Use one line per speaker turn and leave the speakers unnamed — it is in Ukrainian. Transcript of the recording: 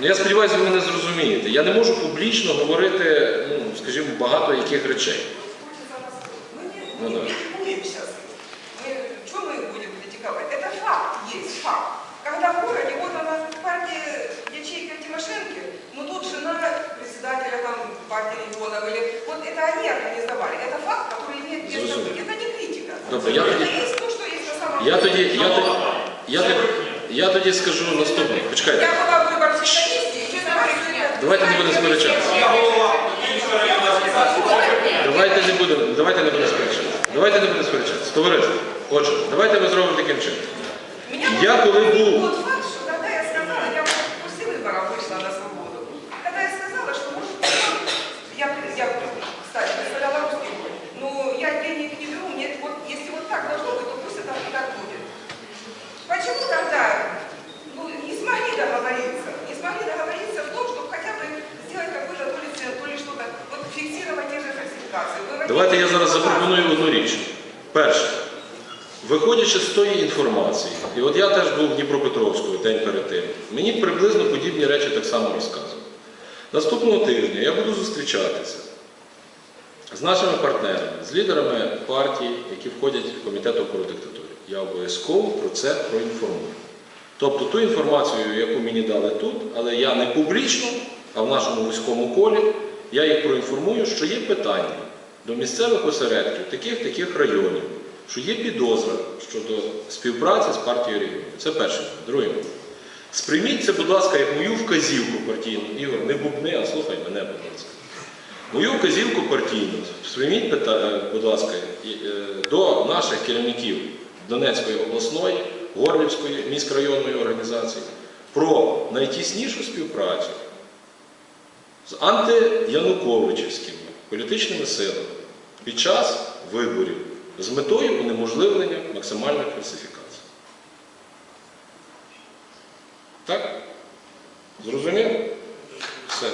Ну, я сподіваюся, ви мене зрозумієте. Я не можу публічно говорити, ну, скажімо, багато яких речей.
Мы не,
Ну
мы
да.
не критикуем сейчас. Мы, что мы будем критиковать? Это факт есть, факт. Когда в городе, вот она, партия ячейка Тимошенко, ну тут жена председателя там партии регионов, или вот это они организовали. Это факт, который имеет место
Зрозуміло.
быть. Это не критика.
Добре, я
это
тоді-
есть то, что есть на самом
Я
деле.
тоді, я тоді, я тоді, я тоді скажу наступне. Почекайте.
Я была
Давайте не будемо сперечатися. Давайте не будемо, давайте не будемо сперечатися. Давайте не будемо сперечатися. Товариство, отже, давайте ми зробимо таким чином. Я коли був Давайте я зараз запропоную одну річ. Перше, виходячи з тої інформації, і от я теж був в Дніпропетровську день перед тим, мені приблизно подібні речі так само розказували. Наступного тижня я буду зустрічатися з нашими партнерами, з лідерами партій, які входять в комітет опору диктатурі. Я обов'язково про це проінформую. Тобто ту інформацію, яку мені дали тут, але я не публічно, а в нашому вузькому колі, я їх проінформую, що є питання до місцевих осередків, таких таких районів, що є підозра щодо співпраці з партією регіонів. Це перше. Друге. Сприйміть це, будь ласка, як мою вказівку партійну. Ігор, не бубни, а слухай мене, будь ласка. Мою вказівку партійну сприйміть, е, будь ласка, е, до наших керівників Донецької обласної, Горлівської міськрайонної організації про найтіснішу співпрацю з антиянуковичівськими політичними силами під час виборів з метою унеможливлення максимальної фальсифікації. Так? Зрозуміло? Все.